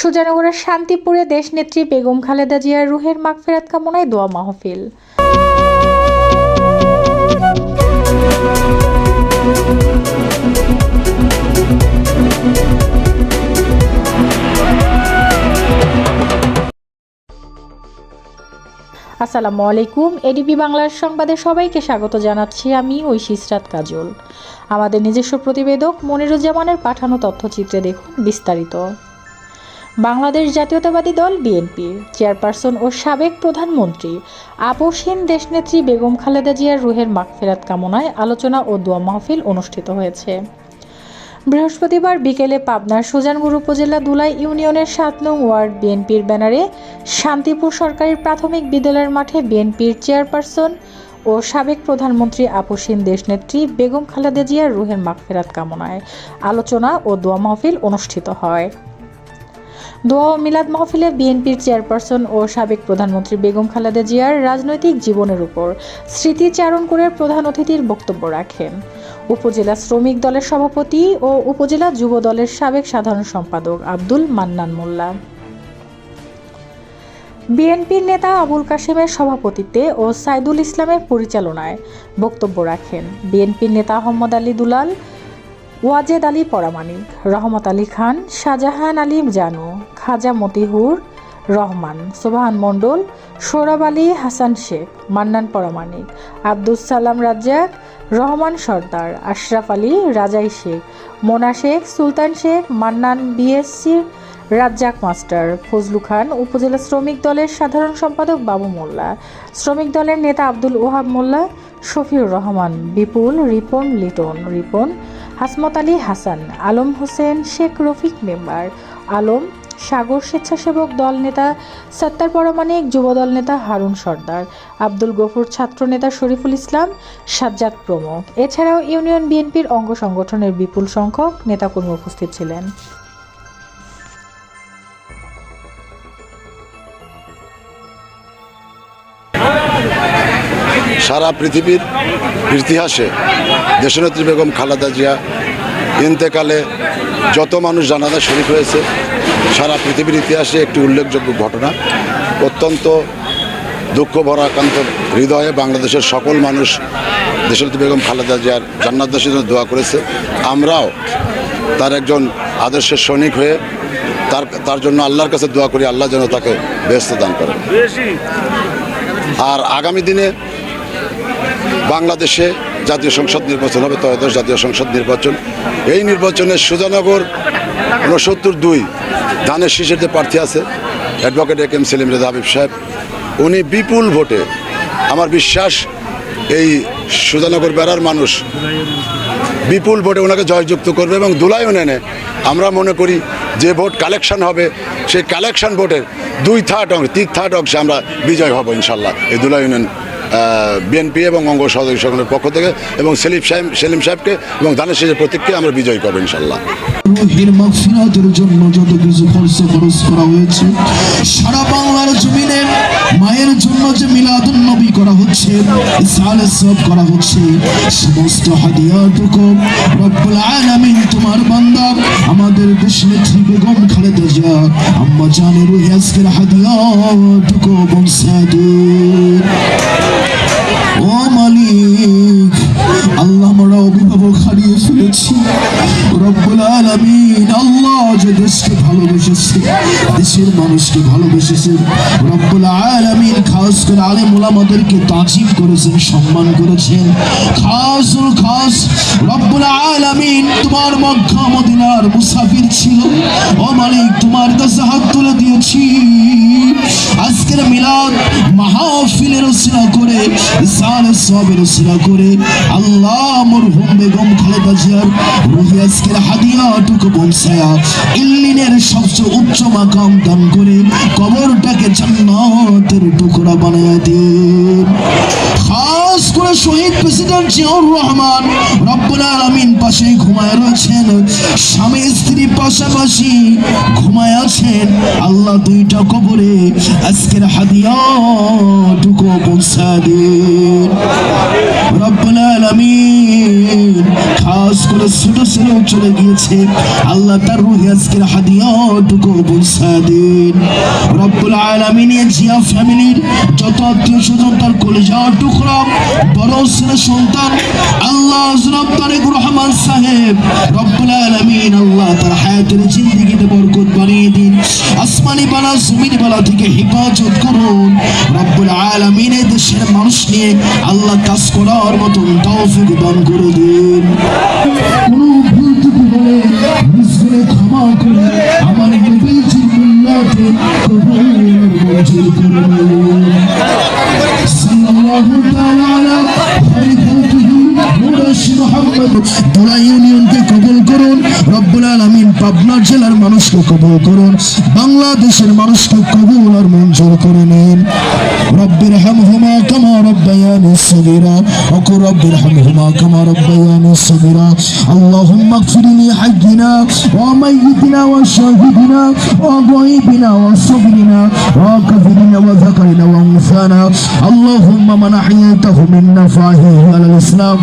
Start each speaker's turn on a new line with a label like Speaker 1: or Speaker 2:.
Speaker 1: সুজানগরের শান্তিপুরে দেশনেত্রী বেগম খালেদা জিয়ার রুহের মাগফেরাত কামনায় দোয়া মাহফিল। আসসালামু আলাইকুম। এডিপি বাংলার সংবাদে সবাইকে স্বাগত জানাচ্ছি আমি ঐশী ইসরাত কাজল। আমাদের নিজস্ব প্রতিবেদক মনিরুজ্জামানের পাঠানো তথ্যচিত্রে দেখুন বিস্তারিত। বাংলাদেশ জাতীয়তাবাদী দল বিএনপির চেয়ারপারসন ও সাবেক প্রধানমন্ত্রী আপসহীন দেশনেত্রী বেগম খালেদা জিয়ার রুহের মাগফেরাত কামনায় আলোচনা ও দোয়া মাহফিল অনুষ্ঠিত হয়েছে। বৃহস্পতিবার বিকেলে পাবনার সুজানগর উপজেলা দুলাই ইউনিয়নের সাত নং ওয়ার্ড বিএনপির ব্যানারে শান্তিপুর সরকারি প্রাথমিক বিদ্যালয়ের মাঠে বিএনপির চেয়ারপারসন ও সাবেক প্রধানমন্ত্রী আপসীন দেশনেত্রী বেগম খালেদা জিয়ার রুহের মাগফেরাত কামনায় আলোচনা ও দোয়া মাহফিল অনুষ্ঠিত হয়। দোয়া ও মিলাদ মাহফিলে বিএনপির চেয়ারপারসন ও সাবেক প্রধানমন্ত্রী বেগম খালেদা জিয়ার রাজনৈতিক জীবনের উপর স্মৃতিচারণ করে প্রধান অতিথির বক্তব্য রাখেন। উপজেলা শ্রমিক দলের সভাপতি ও উপজেলা যুব দলের সাবেক সাধারণ সম্পাদক আব্দুল মান্নান মোল্লা। বিএনপির নেতা আবুল কাশেমের সভাপতিত্বে ও সাইদুল ইসলামের পরিচালনায় বক্তব্য রাখেন। বিএনপির নেতা আহমদ আলী দুলাল ওয়াজেদ আলী পরামানিক, রহমত আলী খান, শাহজাহান আলী জানু, খাজা মতিহুর রহমান, সোবাহান মণ্ডল সোরাব আলী হাসান শেখ, মান্নান পরামানিক, আব্দুস সালাম রাজ্জাক, রহমান সর্দার, আশরাফ আলী রাজাই শেখ, মোনা শেখ, সুলতান শেখ, মান্নান বিএসসির রাজ্জাক মাস্টার, ফজলু খান, উপজেলা শ্রমিক দলের সাধারণ সম্পাদক বাবু মোল্লা, শ্রমিক দলের নেতা আব্দুল ওহাব মোল্লা, শফিউর রহমান, বিপুল রিপন লিটন, রিপন হাসমত আলী হাসান, আলম হোসেন শেখ রফিক মেম্বার, আলম সাগর স্বেচ্ছাসেবক দল নেতা সত্তার পরমাণিক যুবদল নেতা হারুন সর্দার, আব্দুল গফুর ছাত্র নেতা শরীফুল ইসলাম, সাজ্জাদ প্রমুখ এছাড়াও ইউনিয়ন বিএনপির অঙ্গ সংগঠনের বিপুল সংখ্যক নেতাকর্মী উপস্থিত ছিলেন।
Speaker 2: সারা পৃথিবীর ইতিহাসে দেশনেত্রী বেগম খালেদা জিয়া ইন্তেকালে যত মানুষ জানাজা শরীফ হয়েছে, সারা পৃথিবীর ইতিহাসে একটি উল্লেখযোগ্য ঘটনা। অত্যন্ত দুঃখ ভরাক্রান্ত হৃদয়ে বাংলাদেশের সকল মানুষ দেশনেত্রী বেগম খালেদা জিয়ার জান্নাতদাসের জন্য দোয়া করেছে। আমরাও তার একজন আদর্শের সৈনিক হয়ে তার তার জন্য আল্লাহর কাছে দোয়া করি, আল্লাহ যেন তাকে ব্যস্ত দান করেন। আর আগামী দিনে বাংলাদেশে জাতীয় সংসদ নির্বাচন হবে, ত্রয়োদশ জাতীয় সংসদ নির্বাচন। এই নির্বাচনে সুজানগর উনসত্তর দুই ধানের শীষের যে প্রার্থী আছে advocate A KM Selim Reza Habib সাহেব, উনি বিপুল ভোটে, আমার বিশ্বাস এই সুজানগর বেড়ার মানুষ বিপুল ভোটে ওনাকে জয়যুক্ত করবে এবং দুলাই ইউনিয়নে আমরা মনে করি যে ভোট কালেকশন হবে, সেই কালেকশন ভোটের দুই থার্ড অংশ, তিন থার্ড অংশে আমরা বিজয় হব ইনশাল্লাহ। এই দুলাই ইউনিয়ন বিএনপি এবং অঙ্গ সহযোগী সংগঠনের পক্ষ থেকে এবং সেলিম সাহেব সেলিম সাহেবকে এবং দানের শেষের প্রতীককে আমরা বিজয় করব ইনশাল্লাহ
Speaker 3: জন্য যত কিছু খরচ খরচ করা হয়েছে, সারা বাংলার জমিনে মায়ের জন্য যে মিলাদুন নবী করা হচ্ছে ইসালে সব করা হচ্ছে, সমস্ত হাদিয়াটুকু রব্বুল আলামিন তোমার বান্দা, আমাদের বেগম খালেদা জিয়া, আম্মা জানের আজকের হাদিয়াটুকু মালিক। আল্লাহ আমরা অভিভাবক হারিয়ে ফেলেছি। করে সম্মান করেছেন। তোমার মুসাফির ছিল। ও মালিক, তোমার কাছে হাত তুলে দিয়েছি। আজকের মিলাদ মাহফিলের করে আল্লাহ মরহুম বেগম খালেদা জিয়ার রুহি আজকের হাদিয়াটুকু পৌঁছায়া ইল্লিনের সবচেয়ে উচ্চ মাকাম দান করে কবরটাকে জান্নাতের টুকরা বানায় করে শহীদ প্রেসিডেন্ট জিয়াউর রহমান রব্বুল আলামিন পাশে ঘুমায় রয়েছেন। স্বামী, স্ত্রী পাশাপাশি ঘুমায় আছেন। আল্লাহ দুইটা কবরে আজকের হাদিয়াটুকু পৌঁছা দিন। রব্বুল আলামিন খাস করে ছোট ছেলেও চলে গিয়েছে। আল্লাহ তার রুহে আজকের হাদিয়াটুকু পৌঁছা দিন। রব্বুল আলামিন এই জিয়া ফ্যামিলির যত আত্মীয় স্বজন তার কলেজা টুকরা বড় সন্তান আল্লাহ রহমান সাহেব, রব্বুল আলামিন আল্লাহ তার হায়াতের থেকে হেফাজত করুন। রব্বুল আলামিন দেশের মানুষ নিয়ে আল্লাহ কাজ করার মতন তৌফিক দান করে দিন। সাল্লাল্লাহু তাআলা মুরাশি মুহাম্মদ তোলা ইউনিয়নকে কবুল করুন রব্বুল আলামিন পাবনা জেলার মানুষকে কবুল করুন বাংলাদেশের মানুষকে কবুল আর মঞ্জুর করে নিন রব্বির হামহুমা কামা রব্বায়ানি সগীরা وقل رب ارحمهما كما ربياني صغيرا اللهم اغفر لي حينا وميتنا وشاهدنا وغائبنا وصبرنا وكفرنا وذكرنا وانثانا اللهم من احييته منا فاحيه على الاسلام